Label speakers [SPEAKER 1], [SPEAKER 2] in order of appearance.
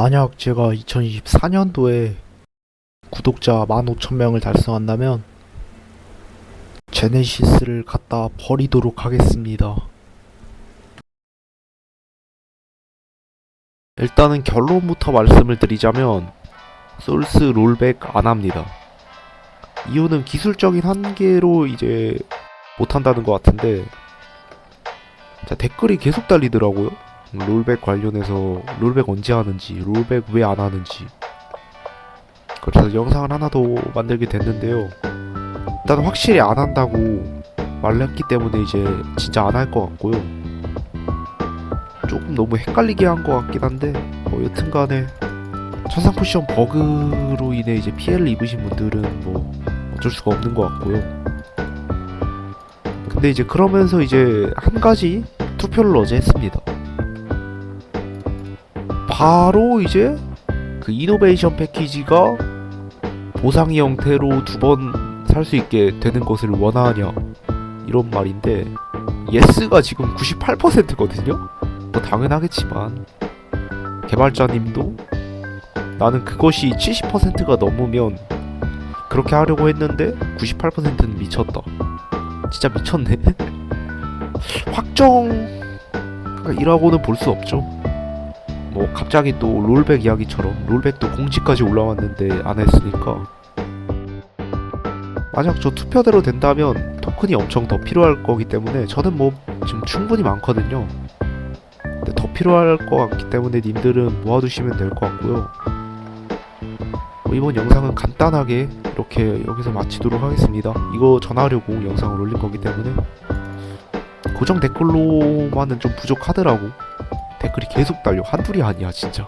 [SPEAKER 1] 만약 제가 2024년도에 구독자 15,000명을 달성한다면 제네시스를 갖다 버리도록 하겠습니다. 일단은 결론부터 말씀을 드리자면 솔스 롤백 안 합니다. 이유는 기술적인 한계로 이제 못한다는 것 같은데 자 댓글이 계속 달리더라고요. 롤백 관련해서 롤백 언제 하는지 롤백 왜 안 하는지. 그래서 영상을 하나 더 만들게 됐는데요. 일단 확실히 안 한다고 말했기 때문에 이제 진짜 안 할 것 같고요. 조금 너무 헷갈리게 한 것 같긴 한데 뭐 여튼간에 천상 쿠션 버그로 인해 이제 피해를 입으신 분들은 뭐 어쩔 수가 없는 것 같고요. 근데 이제 그러면서 이제 한 가지 투표를 어제 했습니다 바로 이제 그 이노베이션 패키지가 보상의 형태로 두 번 살 수 있게 되는 것을 원하냐 이런 말인데 예스가 지금 98%거든요. 뭐 당연하겠지만 개발자님도 나는 그것이 70%가 넘으면 그렇게 하려고 했는데 98%는 미쳤다. 진짜 미쳤네. 확정 이라고는 볼 수 없죠. 뭐 갑자기 또 롤백 이야기처럼 롤백도 공지까지 올라왔는데 안 했으니까. 만약 저 투표대로 된다면 토큰이 엄청 더 필요할 거기 때문에 저는 뭐 지금 충분히 많거든요. 근데 더 필요할 것 같기 때문에 님들은 모아두시면 될 것 같고요. 뭐 이번 영상은 간단하게 이렇게 여기서 마치도록 하겠습니다. 이거 전하려고 영상을 올린 거기 때문에. 고정 댓글로만은 좀 부족하더라고 댓글이 계속 달려. 한둘이 아니야 진짜